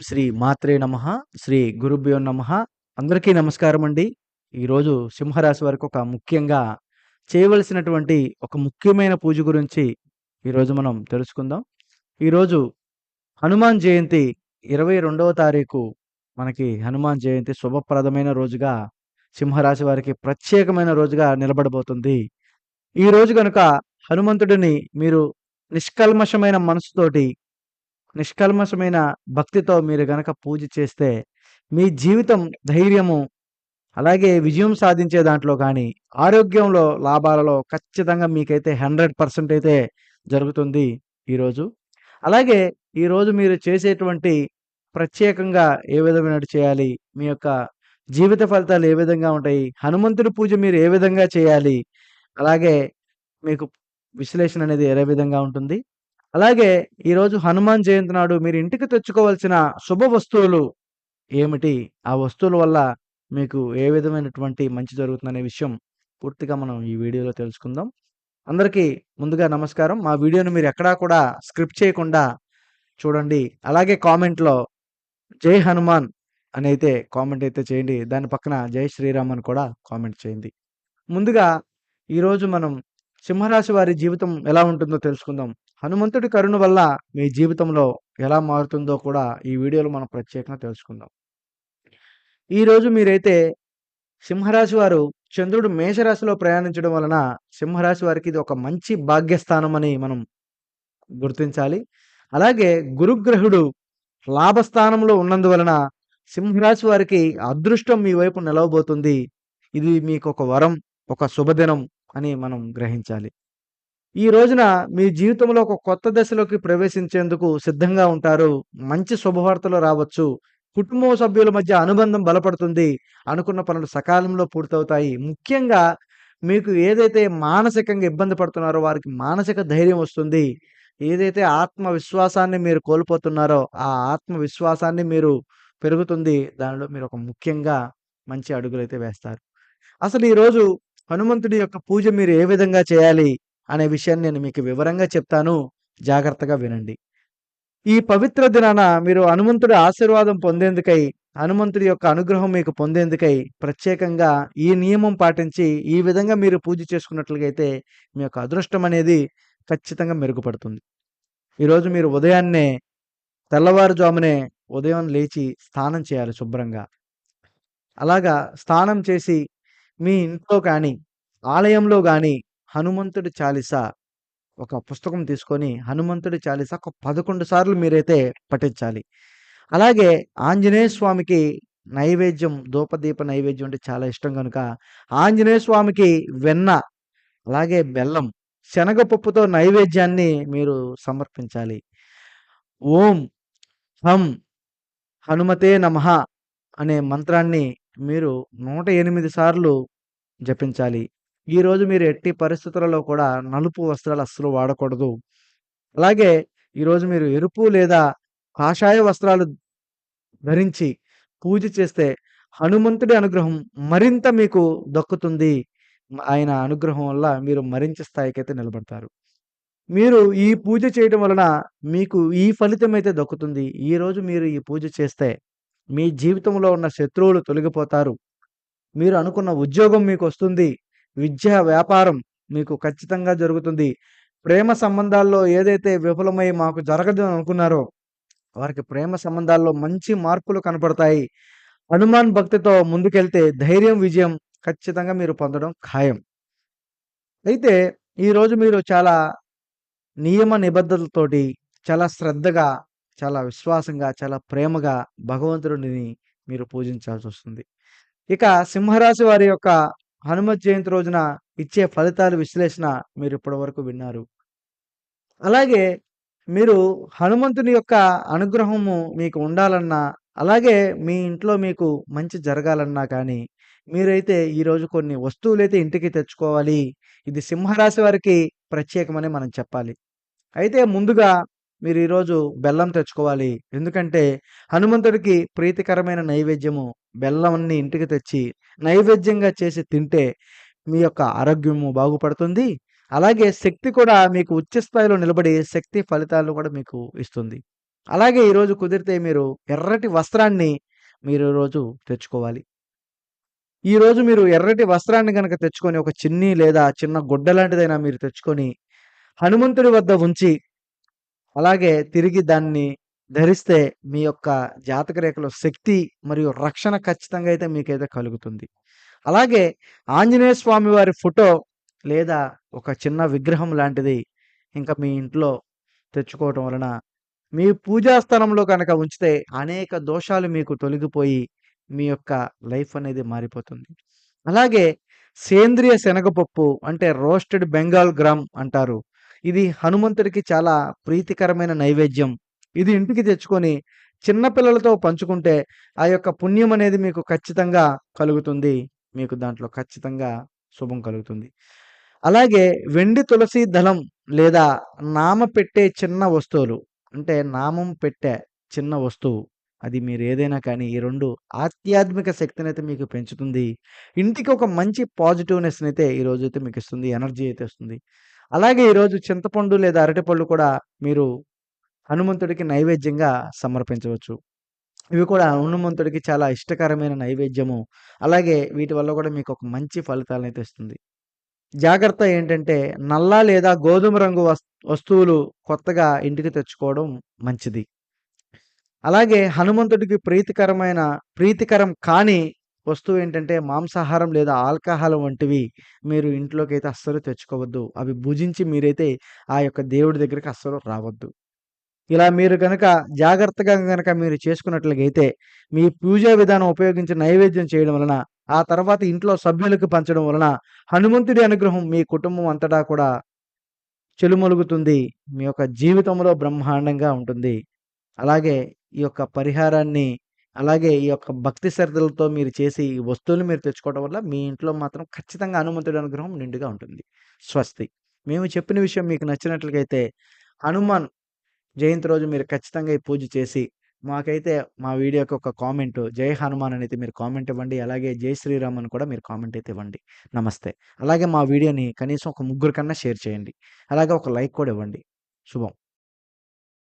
శ్రీ మాత్రే నమ శ్రీ గురుభ్యో నమ. అందరికీ నమస్కారం అండి. ఈరోజు సింహరాశి వారికి ఒక ముఖ్యంగా చేయవలసినటువంటి ఒక ముఖ్యమైన పూజ గురించి ఈరోజు మనం తెలుసుకుందాం. ఈరోజు హనుమాన్ జయంతి ఇరవై రెండవ తారీఖు మనకి హనుమాన్ జయంతి శుభప్రదమైన రోజుగా సింహరాశి వారికి ప్రత్యేకమైన రోజుగా నిలబడబోతుంది. ఈ రోజు కనుక హనుమంతుడిని మీరు నిష్కల్మషమైన మనసుతోటి నిష్కల్మషమైన భక్తితో మీరు గనక పూజ చేస్తే మీ జీవితం ధైర్యము అలాగే విజయం సాధించే దాంట్లో కానీ ఆరోగ్యంలో లాభాలలో ఖచ్చితంగా మీకైతే హండ్రెడ్ పర్సెంట్ అయితే జరుగుతుంది ఈరోజు. అలాగే ఈరోజు మీరు చేసేటువంటి ప్రత్యేకంగా ఏ విధమైన చేయాలి మీ యొక్క జీవిత ఫలితాలు ఏ విధంగా ఉంటాయి హనుమంతుడి పూజ మీరు ఏ విధంగా చేయాలి అలాగే మీకు విశ్లేషణ అనేది ఏ విధంగా ఉంటుంది అలాగే ఈరోజు హనుమాన్ జయంతి నాడు మీరు ఇంటికి తెచ్చుకోవాల్సిన శుభ వస్తువులు ఏమిటి? ఆ వస్తువుల వల్ల మీకు ఏ విధమైనటువంటి మంచి జరుగుతుందనే విషయం పూర్తిగా మనం ఈ వీడియోలో తెలుసుకుందాం. అందరికీ ముందుగా నమస్కారం. మా వీడియోను మీరు ఎక్కడా కూడా స్క్రిప్ట్ చేయకుండా చూడండి. అలాగే కామెంట్లో జై హనుమాన్ అని అయితే కామెంట్ అయితే చేయండి. దాని పక్కన జై శ్రీరామ్ అని కూడా కామెంట్ చేయండి. ముందుగా ఈరోజు మనం సింహరాశి వారి జీవితం ఎలా ఉంటుందో తెలుసుకుందాం. హనుమంతుడి కరుణ వల్ల మీ జీవితంలో ఎలా మారుతుందో కూడా ఈ వీడియోలో మనం ప్రత్యేకంగా తెలుసుకుందాం. ఈరోజు మీరైతే సింహరాశి వారు చంద్రుడు మేషరాశిలో ప్రయాణించడం వలన సింహరాశి వారికి ఇది ఒక మంచి భాగ్యస్థానం అని మనం గుర్తించాలి. అలాగే గురుగ్రహుడు లాభస్థానంలో ఉన్నందువలన సింహరాశి వారికి అదృష్టం మీ వైపు నిలవబోతుంది. ఇది మీకు ఒక వరం ఒక శుభదినం అని మనం గ్రహించాలి. ఈ రోజున మీ జీవితంలో ఒక కొత్త దశలోకి ప్రవేశించేందుకు సిద్ధంగా ఉంటారు. మంచి శుభవార్తలు రావచ్చు. కుటుంబ సభ్యుల మధ్య అనుబంధం బలపడుతుంది. అనుకున్న పనులు సకాలంలో పూర్తవుతాయి. ముఖ్యంగా మీకు ఏదైతే మానసికంగా ఇబ్బంది పడుతున్నారో వారికి మానసిక ధైర్యం వస్తుంది. ఏదైతే ఆత్మవిశ్వాసాన్ని మీరు కోల్పోతున్నారో ఆ ఆత్మవిశ్వాసాన్ని మీరు పెరుగుతుంది. దానిలో మీరు ఒక ముఖ్యంగా మంచి అడుగులైతే వేస్తారు. అసలు ఈరోజు హనుమంతుడి యొక్క పూజ మీరు ఏ విధంగా చేయాలి అనే విషయాన్ని నేను మీకు వివరంగా చెప్తాను. జాగ్రత్తగా వినండి. ఈ పవిత్ర దినాన మీరు హనుమంతుడి ఆశీర్వాదం పొందేందుకై హనుమంతుడి యొక్క అనుగ్రహం మీకు పొందేందుకై ప్రత్యేకంగా ఈ నియమం పాటించి ఈ విధంగా మీరు పూజ చేసుకున్నట్లుగైతే మీ యొక్క అదృష్టం అనేది ఖచ్చితంగా మెరుగుపడుతుంది. ఈరోజు మీరు ఉదయాన్నే తెల్లవారుజామునే ఉదయం లేచి స్నానం చేయాలి శుభ్రంగా. అలాగా స్నానం చేసి మీ ఇంట్లో కానీ ఆలయంలో కానీ హనుమంతుడి చాలీస ఒక పుస్తకం తీసుకొని హనుమంతుడి చాలీస ఒక పదకొండు సార్లు మీరైతే పఠించాలి. అలాగే ఆంజనేయ స్వామికి నైవేద్యం ధూపదీప నైవేద్యం అంటే చాలా ఇష్టం కనుక ఆంజనేయ స్వామికి వెన్న అలాగే బెల్లం శనగపప్పుతో నైవేద్యాన్ని మీరు సమర్పించాలి. ఓం హం హనుమతే నమః అనే మంత్రాన్ని మీరు నూట ఎనిమిది సార్లు జపించాలి. ఈరోజు మీరు ఎట్టి పరిస్థితులలో కూడా నలుపు వస్త్రాలు అస్సలు వాడకూడదు. అలాగే ఈరోజు మీరు ఎరుపు లేదా కాషాయ వస్త్రాలు ధరించి పూజ చేస్తే హనుమంతుడి అనుగ్రహం మరింత మీకు దక్కుతుంది. ఆయన అనుగ్రహం వల్ల మీరు మరింత స్థాయికైతే నిలబడతారు. మీరు ఈ పూజ చేయడం వలన మీకు ఈ ఫలితం అయితే దక్కుతుంది. ఈరోజు మీరు ఈ పూజ చేస్తే మీ జీవితంలో ఉన్న శత్రువులు తొలగిపోతారు. మీరు అనుకున్న ఉద్యోగం మీకు వస్తుంది విద్య వ్యాపారం మీకు ఖచ్చితంగా జరుగుతుంది. ప్రేమ సంబంధాల్లో ఏదైతే విఫలమై మాకు జరగదు అనుకున్నారో వారికి ప్రేమ సంబంధాల్లో మంచి మార్పులు కనపడతాయి. హనుమాన్ భక్తితో ముందుకెళ్తే ధైర్యం విజయం ఖచ్చితంగా మీరు పొందడం ఖాయం. అయితే ఈరోజు మీరు చాలా నియమ నిబద్ధతలతోటి చాలా శ్రద్ధగా చాలా విశ్వాసంగా చాలా ప్రేమగా భగవంతుడిని మీరు పూజించాల్సి వస్తుంది. ఇక సింహరాశి వారి యొక్క హనుమత్ జయంతి రోజున ఇచ్చే ఫలితాల విశ్లేషణ మీరు ఇప్పటి వరకు విన్నారు. అలాగే మీరు హనుమంతుని యొక్క అనుగ్రహము మీకు ఉండాలన్నా అలాగే మీ ఇంట్లో మీకు మంచి జరగాలన్నా కానీ మీరైతే ఈరోజు కొన్ని వస్తువులైతే ఇంటికి తెచ్చుకోవాలి. ఇది సింహరాశి వారికి ప్రత్యేకమని మనం చెప్పాలి. అయితే ముందుగా మీరు ఈరోజు బెల్లం తెచ్చుకోవాలి. ఎందుకంటే హనుమంతుడికి ప్రీతికరమైన నైవేద్యము బెల్లంని ఇంటికి తెచ్చి నైవేద్యంగా చేసి తింటే మీ యొక్క ఆరోగ్యము బాగుపడుతుంది. అలాగే శక్తి కూడా మీకు ఉచ్చ స్థాయిలో నిలబడి శక్తి ఫలితాలను కూడా మీకు ఇస్తుంది. అలాగే ఈరోజు కుదిరితే మీరు ఎర్రటి వస్త్రాన్ని మీరు ఈరోజు తెచ్చుకోవాలి. ఈరోజు మీరు ఎర్రటి వస్త్రాన్ని కనుక తెచ్చుకొని ఒక చిన్ని లేదా చిన్న గుడ్డ లాంటిదైనా మీరు తెచ్చుకొని హనుమంతుడి వద్ద ఉంచి అలాగే తిరిగి దాన్ని ధరిస్తే మీ యొక్క జాతక రేఖలో శక్తి మరియు రక్షణ ఖచ్చితంగా అయితే మీకైతే కలుగుతుంది. అలాగే ఆంజనేయ స్వామి వారి ఫోటో లేదా ఒక చిన్న విగ్రహం లాంటిది ఇంకా మీ ఇంట్లో తెచ్చుకోవటం వలన మీ పూజా స్థలంలో కనుక ఉంచితే అనేక దోషాలు మీకు తొలగిపోయి మీ యొక్క లైఫ్ అనేది మారిపోతుంది. అలాగే సేంద్రియ శనగపప్పు అంటే రోస్టెడ్ బెంగాల్ గ్రామ్ అంటారు. ఇది హనుమంతుడికి చాలా ప్రీతికరమైన నైవేద్యం. ఇది ఇంటికి తెచ్చుకొని చిన్నపిల్లలతో పంచుకుంటే ఆ యొక్క పుణ్యం అనేది మీకు ఖచ్చితంగా కలుగుతుంది. మీకు దాంట్లో ఖచ్చితంగా శుభం కలుగుతుంది. అలాగే వెండి తులసి దళం లేదా నామ పెట్టే చిన్న వస్తువులు అంటే నామం పెట్టే చిన్న వస్తువు అది మీరు ఏదైనా కానీ ఈ రెండు ఆధ్యాత్మిక శక్తిని అయితే మీకు పెంచుతుంది. ఇంటికి ఒక మంచి పాజిటివ్నెస్ని అయితే ఈరోజు అయితే మీకు ఇస్తుంది. ఎనర్జీ అయితే ఇస్తుంది. అలాగే ఈరోజు చింతపండు లేదా అరటిపళ్ళు కూడా మీరు హనుమంతుడికి నైవేద్యంగా సమర్పించవచ్చు. ఇవి కూడా హనుమంతుడికి చాలా ఇష్టకరమైన నైవేద్యము. అలాగే వీటి వల్ల కూడా మీకు ఒక మంచి ఫలితాలనైతే ఇస్తుంది. జాగ్రత్త ఏంటంటే నల్ల లేదా గోధుమ రంగు వస్ వస్తువులు కొత్తగా ఇంటికి తెచ్చుకోవడం మంచిది. అలాగే హనుమంతుడికి ప్రీతికరమైన ప్రీతికరం కాని వస్తువు ఏంటంటే మాంసాహారం లేదా ఆల్కహాల్ వంటివి మీరు ఇంట్లోకి అయితే అస్సలు తెచ్చుకోవద్దు. అవి భుజించి మీరైతే ఆ యొక్క దేవుడి దగ్గరికి అస్సలు రావద్దు. ఇలా మీరు కనుక జాగ్రత్తగా కనుక మీరు చేసుకున్నట్లయితే మీ పూజా విధానం ఉపయోగించి నైవేద్యం చేయడం వలన, ఆ తర్వాత ఇంట్లో సభ్యులకు పంచడం వలన హనుమంతుడి అనుగ్రహం మీ కుటుంబం అంతటా కూడా చెలుమొలుగుతుంది మీ యొక్క జీవితంలో బ్రహ్మాండంగా ఉంటుంది. అలాగే ఈ యొక్క పరిహారాన్ని అలాగే ఈ యొక్క భక్తి శ్రద్ధలతో మీరు చేసి ఈ వస్తువులు మీరు తెచ్చుకోవడం వల్ల మీ ఇంట్లో మాత్రం ఖచ్చితంగా హనుమంతుడి అనుగ్రహం నిండుగా ఉంటుంది. స్వస్తి. మేము చెప్పిన విషయం మీకు నచ్చినట్లయితే హనుమాన్ జయంతి రోజు మీరు ఖచ్చితంగా ఈ పూజ చేసి మాకైతే మా వీడియోకి ఒక కామెంట్ జై హనుమాన్ అనేది మీరు కామెంట్ ఇవ్వండి. అలాగే జై శ్రీరామ్ అని కూడా మీరు కామెంట్ అయితే ఇవ్వండి. నమస్తే. అలాగే మా వీడియోని కనీసం ఒక ముగ్గురికన్నా షేర్ చేయండి. అలాగే ఒక లైక్ కూడా ఇవ్వండి. శుభం.